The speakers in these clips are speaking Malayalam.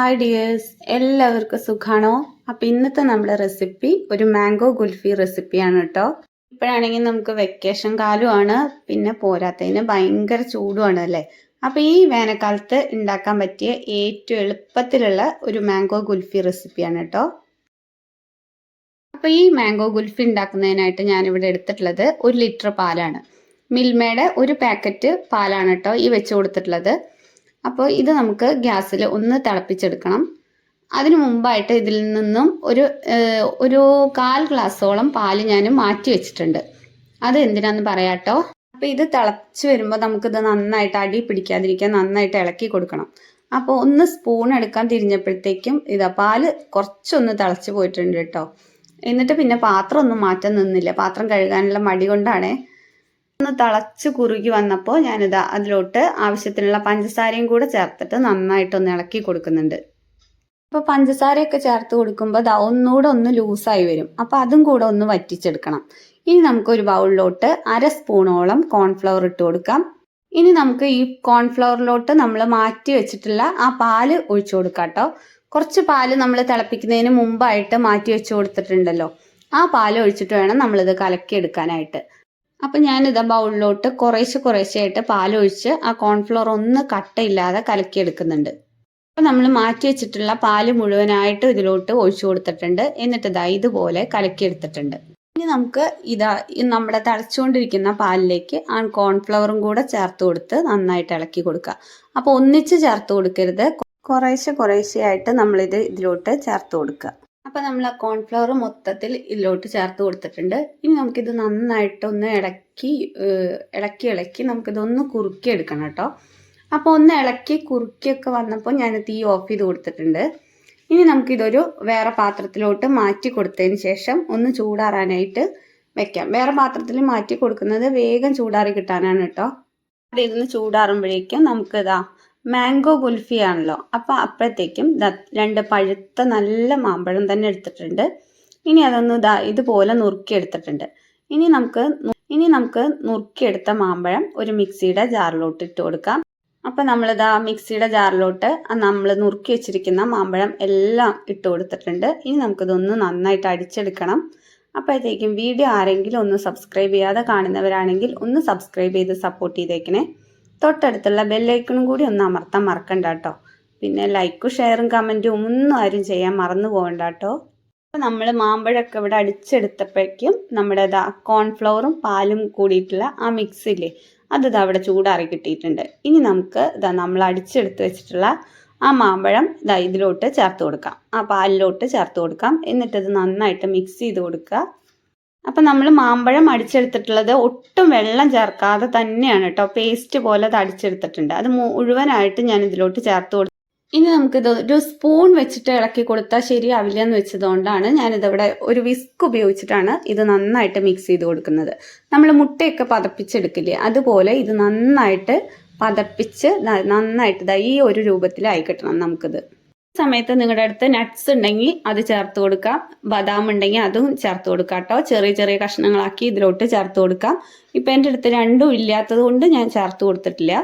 ഹായ് ഡിയേഴ്സ് എല്ലാവർക്കും സുഖാണോ? അപ്പം ഇന്നത്തെ നമ്മുടെ റെസിപ്പി ഒരു മാംഗോ ഗുൽഫി റെസിപ്പിയാണ് കേട്ടോ. ഇപ്പോഴാണെങ്കിൽ നമുക്ക് വെക്കേഷൻ കാലമാണ് പിന്നെ പോരാത്തതിന് ഭയങ്കര ചൂടുമാണ് അല്ലേ? അപ്പം ഈ വേനൽക്കാലത്ത് ഉണ്ടാക്കാൻ പറ്റിയ ഏറ്റവും എളുപ്പത്തിലുള്ള ഒരു മാംഗോ ഗുൽഫി റെസിപ്പിയാണ് കേട്ടോ. അപ്പോൾ ഈ മാംഗോ ഗുൽഫി ഉണ്ടാക്കുന്നതിനായിട്ട് ഞാനിവിടെ എടുത്തിട്ടുള്ളത് ഒരു ലിറ്റർ പാലാണ്. മിൽമയുടെ ഒരു പാക്കറ്റ് പാലാണ് കേട്ടോ ഈ വെച്ച് കൊടുത്തിട്ടുള്ളത്. അപ്പോൾ ഇത് നമുക്ക് ഗ്യാസിൽ ഒന്ന് തിളപ്പിച്ചെടുക്കണം. അതിനു മുമ്പായിട്ട് ഇതിൽ നിന്നും ഒരു ഒരു കാൽ ഗ്ലാസ്സോളം പാൽ ഞാൻ മാറ്റി വെച്ചിട്ടുണ്ട്. അത് എന്തിനാന്ന് പറയാട്ടോ അപ്പോൾ ഇത് തിളച്ച് വരുമ്പോൾ നമുക്കിത് നന്നായിട്ട് അടി പിടിക്കാതിരിക്കാൻ നന്നായിട്ട് ഇളക്കി കൊടുക്കണം. അപ്പോൾ ഒന്ന് സ്പൂൺ എടുക്കാൻ തിരിഞ്ഞപ്പോഴത്തേക്കും ഇതാ പാൽ കുറച്ചൊന്ന് തിളച്ച് പോയിട്ടുണ്ട് കേട്ടോ. എന്നിട്ട് പിന്നെ പാത്രം ഒന്നും മാറ്റാൻ നിന്നില്ല. പാത്രം കഴുകാനുള്ള മടി കൊണ്ടാണേ ഒന്ന് തിളച്ച് കുറുകി വന്നപ്പോൾ ഞാനിതാ അതിലോട്ട് ആവശ്യത്തിനുള്ള പഞ്ചസാരയും കൂടെ ചേർത്തിട്ട് നന്നായിട്ട് ഒന്ന് ഇളക്കി കൊടുക്കുന്നുണ്ട്. അപ്പോൾ പഞ്ചസാരയൊക്കെ ചേർത്ത് കൊടുക്കുമ്പോൾ ദാ ഒന്നുകൂടെ ഒന്ന് ലൂസായി വരും. അപ്പോൾ അതും കൂടെ ഒന്ന് വറ്റിച്ചെടുക്കണം. ഇനി നമുക്ക് ഒരു ബൗളിലോട്ട് അര സ്പൂണോളം കോൺഫ്ലവർ ഇട്ട് കൊടുക്കാം. ഇനി നമുക്ക് ഈ കോൺഫ്ലവറിലോട്ട് നമ്മൾ മാറ്റി വെച്ചിട്ടുള്ള ആ പാൽ ഒഴിച്ചു കൊടുക്കാം കേട്ടോ. കുറച്ച് പാൽ നമ്മൾ തിളപ്പിക്കുന്നതിന് മുമ്പായിട്ട് മാറ്റി വെച്ച് കൊടുത്തിട്ടുണ്ടല്ലോ. ആ പാൽ ഒഴിച്ചിട്ട് വേണം നമ്മളിത് കലക്കിയെടുക്കാനായിട്ട്. അപ്പം ഞാനിത് ബൗളിലോട്ട് കുറേശ്ശെ കുറേശ്ശെയായിട്ട് പാലൊഴിച്ച് ആ കോൺഫ്ലോർ ഒന്ന് കട്ടയില്ലാതെ കലക്കിയെടുക്കുന്നുണ്ട്. അപ്പം നമ്മൾ മാറ്റി വെച്ചിട്ടുള്ള പാൽ മുഴുവനായിട്ട് ഇതിലോട്ട് ഒഴിച്ചു കൊടുത്തിട്ടുണ്ട്. എന്നിട്ട് ഇതാ ഇതുപോലെ കലക്കിയെടുത്തിട്ടുണ്ട്. ഇനി നമുക്ക് ഇതാ നമ്മുടെ തിളച്ചുകൊണ്ടിരിക്കുന്ന പാലിലേക്ക് ആ കോൺഫ്ലവറും കൂടെ ചേർത്ത് കൊടുത്ത് നന്നായിട്ട് ഇളക്കി കൊടുക്കുക. അപ്പോൾ ഒന്നിച്ച് ചേർത്ത് കൊടുക്കരുത്. കുറേശ്ശെ കുറേശ്ശെയായിട്ട് നമ്മളിത് ഇതിലോട്ട് ചേർത്ത് കൊടുക്കുക. അപ്പം നമ്മൾ ആ കോൺഫ്ലവർ മൊത്തത്തിൽ ഇതിലോട്ട് ചേർത്ത് കൊടുത്തിട്ടുണ്ട്. ഇനി നമുക്കിത് നന്നായിട്ടൊന്ന് ഇളക്കി ഇളക്കി ഇളക്കി നമുക്കിതൊന്ന് കുറുക്കി എടുക്കണം കേട്ടോ. അപ്പോൾ ഒന്ന് ഇളക്കി കുറുക്കിയൊക്കെ വന്നപ്പോൾ ഞാൻ തീ ഓഫ് ചെയ്ത് കൊടുത്തിട്ടുണ്ട്. ഇനി നമുക്കിതൊരു വേറെ പാത്രത്തിലോട്ട് മാറ്റി കൊടുത്തതിന് ശേഷം ഒന്ന് ചൂടാറാനായിട്ട് വെക്കാം. വേറെ പാത്രത്തിൽ മാറ്റി കൊടുക്കുന്നത് വേഗം ചൂടാറി കിട്ടാനാണ് കേട്ടോ. അവിടെ ഇരുന്ന് ചൂടാറുമ്പോഴേക്കും നമുക്കിതാ മാംഗോ കുൽഫി ആണല്ലോ അപ്പോൾ അപ്പോഴത്തേക്കും രണ്ട് പഴുത്ത നല്ല മാമ്പഴം തന്നെ എടുത്തിട്ടുണ്ട്. ഇനി അതൊന്ന് ദാ ഇതുപോലെ നുറുക്കി എടുത്തിട്ടുണ്ട്. ഇനി നമുക്ക് ഇനി നമുക്ക് നുറുക്കിയെടുത്ത മാമ്പഴം ഒരു മിക്സിയുടെ ജാറിലോട്ട് ഇട്ട് കൊടുക്കാം. അപ്പം നമ്മളിതാ മിക്സിയുടെ ജാറിലോട്ട് നമ്മൾ നുറുക്കി വെച്ചിരിക്കുന്ന മാമ്പഴം എല്ലാം ഇട്ട് കൊടുത്തിട്ടുണ്ട്. ഇനി നമുക്കിതൊന്ന് നന്നായിട്ട് അടിച്ചെടുക്കണം. അപ്പോഴത്തേക്കും വീഡിയോ ആരെങ്കിലും ഒന്ന് സബ്സ്ക്രൈബ് ചെയ്യാതെ കാണുന്നവരാണെങ്കിൽ ഒന്ന് സബ്സ്ക്രൈബ് ചെയ്ത് സപ്പോർട്ട് ചെയ്തേക്കണേ. തൊട്ടടുത്തുള്ള ബെല്ലൈക്കണും കൂടി ഒന്ന് അമർത്താൻ മറക്കണ്ട കേട്ടോ പിന്നെ ലൈക്കും ഷെയറും കമന്റും ഒന്നും ആരും ചെയ്യാൻ മറന്നു പോകണ്ട കേട്ടോ അപ്പോൾ നമ്മൾ മാമ്പഴമൊക്കെ ഇവിടെ അടിച്ചെടുത്തപ്പോഴേക്കും നമ്മുടെ ഇതാ കോൺഫ്ലവറും പാലും കൂടിയിട്ടുള്ള ആ മിക്സില്ലേ അത് ഇതാ അവിടെ ചൂടാറി കിട്ടിയിട്ടുണ്ട്. ഇനി നമുക്ക് ഇതാ നമ്മൾ അടിച്ചെടുത്ത് വെച്ചിട്ടുള്ള ആ മാമ്പഴം ഇതാ ഇതിലോട്ട് ചേർത്ത് കൊടുക്കാം. ആ പാലിലോട്ട് ചേർത്ത് കൊടുക്കാം. എന്നിട്ടത് നന്നായിട്ട് മിക്സ് ചെയ്ത് കൊടുക്കുക. അപ്പം നമ്മൾ മാമ്പഴം അടിച്ചെടുത്തിട്ടുള്ളത് ഒട്ടും വെള്ളം ചേർക്കാതെ തന്നെയാണ് കേട്ടോ പേസ്റ്റ് പോലെ അത് അടിച്ചെടുത്തിട്ടുണ്ട്. അത് മുഴുവനായിട്ട് ഞാൻ ഇതിലോട്ട് ചേർത്ത് കൊടുത്തു ഇനി നമുക്കിത് ഒരു സ്പൂൺ വെച്ചിട്ട് ഇളക്കി കൊടുത്താൽ ശരിയാവില്ല എന്ന് വെച്ചതുകൊണ്ടാണ് ഞാനിതിവിടെ ഒരു വിസ്ക് ഉപയോഗിച്ചിട്ടാണ് ഇത് നന്നായിട്ട് മിക്സ് ചെയ്ത് കൊടുക്കുന്നത്. നമ്മൾ മുട്ടയൊക്കെ പതപ്പിച്ചെടുക്കില്ലേ അതുപോലെ ഇത് നന്നായിട്ട് പതപ്പിച്ച് നന്നായിട്ട് ഈ ഒരു രൂപത്തിലായി കിട്ടണം നമുക്കിത്. സമയത്ത് നിങ്ങളുടെ അടുത്ത് നട്ട്സ് ഉണ്ടെങ്കിൽ അത് ചേർത്ത് കൊടുക്കാം. ബദാം ഉണ്ടെങ്കിൽ അതും ചേർത്ത് കൊടുക്കാം കേട്ടോ ചെറിയ ചെറിയ കഷ്ണങ്ങളാക്കി ഇതിലോട്ട് ചേർത്ത് കൊടുക്കാം. ഇപ്പം എന്റെ അടുത്ത് രണ്ടും ഇല്ലാത്തത് കൊണ്ട് ഞാൻ ചേർത്ത് കൊടുത്തിട്ടില്ല.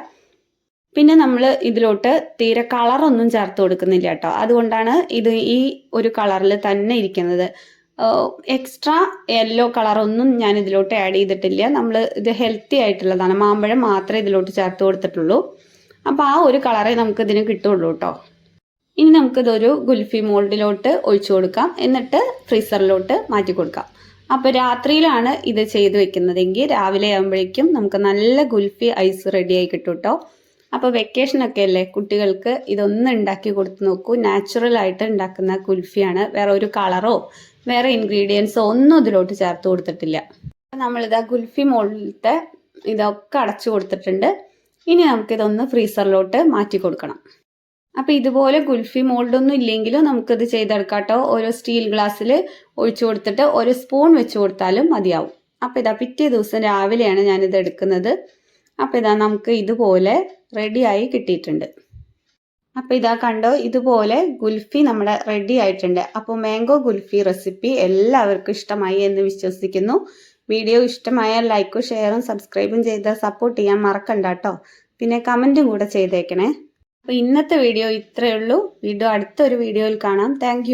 പിന്നെ നമ്മൾ ഇതിലോട്ട് തീരെ കളറൊന്നും ചേർത്ത് കൊടുക്കുന്നില്ല കേട്ടോ അതുകൊണ്ടാണ് ഇത് ഈ ഒരു കളറിൽ തന്നെ ഇരിക്കുന്നത്. എക്സ്ട്രാ യെല്ലോ കളറൊന്നും ഞാൻ ഇതിലോട്ട് ആഡ് ചെയ്തിട്ടില്ല. നമ്മൾ ഇത് ഹെൽത്തി ആയിട്ടുള്ളതാണ്. മാമ്പഴം മാത്രമേ ഇതിലോട്ട് ചേർത്ത് കൊടുത്തിട്ടുള്ളൂ. അപ്പോൾ ആ ഒരു കളറേ നമുക്ക് ഇതിന് കിട്ടുള്ളൂ കേട്ടോ ഇനി നമുക്കിതൊരു ഗുൽഫി മോൾഡിലോട്ട് ഒഴിച്ചു കൊടുക്കാം. എന്നിട്ട് ഫ്രീസറിലോട്ട് മാറ്റി കൊടുക്കാം. അപ്പോൾ രാത്രിയിലാണ് ഇത് ചെയ്ത് വെക്കുന്നതെങ്കിൽ രാവിലെ ആകുമ്പോഴേക്കും നമുക്ക് നല്ല ഗുൽഫി ഐസ് റെഡിയായി കിട്ടും കേട്ടോ അപ്പോൾ വെക്കേഷനൊക്കെ അല്ലേ? കുട്ടികൾക്ക് ഇതൊന്ന് ഉണ്ടാക്കി കൊടുത്ത് നോക്കൂ. നാച്ചുറൽ ആയിട്ട് ഉണ്ടാക്കുന്ന കുൽഫിയാണ് വേറെ ഒരു കളറോ വേറെ ഇൻഗ്രീഡിയൻസോ ഒന്നും ഇതിലോട്ട് ചേർത്ത് കൊടുത്തിട്ടില്ല. അപ്പോൾ നമ്മളിതാ ഗുൽഫി മോളിലത്തെ ഇതൊക്കെ അടച്ചു കൊടുത്തിട്ടുണ്ട്. ഇനി നമുക്കിതൊന്ന് ഫ്രീസറിലോട്ട് മാറ്റി കൊടുക്കണം. അപ്പോൾ ഇതുപോലെ ഗുൽഫി മോൾഡ് ഒന്നും ഇല്ലെങ്കിലും നമുക്കിത് ചെയ്തെടുക്കാം കേട്ടോ ഓരോ സ്റ്റീൽ ഗ്ലാസ്സിൽ ഒഴിച്ചു കൊടുത്തിട്ട് ഒരു സ്പൂൺ വെച്ച് കൊടുത്താലും മതിയാവും. അപ്പോൾ ഇതാ പിറ്റേ ദിവസം രാവിലെയാണ് ഞാനിത് എടുക്കുന്നത്. അപ്പോൾ ഇതാ നമുക്ക് ഇതുപോലെ റെഡിയായി കിട്ടിയിട്ടുണ്ട്. അപ്പോൾ ഇതാ കണ്ടോ ഇതുപോലെ ഗുൽഫി നമ്മുടെ റെഡി ആയിട്ടുണ്ട്. അപ്പോൾ മാംഗോ ഗുൽഫി റെസിപ്പി എല്ലാവർക്കും ഇഷ്ടമായി എന്ന് വിശ്വസിക്കുന്നു. വീഡിയോ ഇഷ്ടമായാൽ ലൈക്കും ഷെയറും സബ്സ്ക്രൈബും ചെയ്ത് സപ്പോർട്ട് ചെയ്യാൻ മറക്കണ്ട കേട്ടോ. പിന്നെ കമന്റും കൂടെ ചെയ്തേക്കണേ. അപ്പോൾ ഇന്നത്തെ വീഡിയോ ഇത്രയേ ഉള്ളൂ. വീണ്ടും അടുത്തൊരു വീഡിയോയിൽ കാണാം. താങ്ക്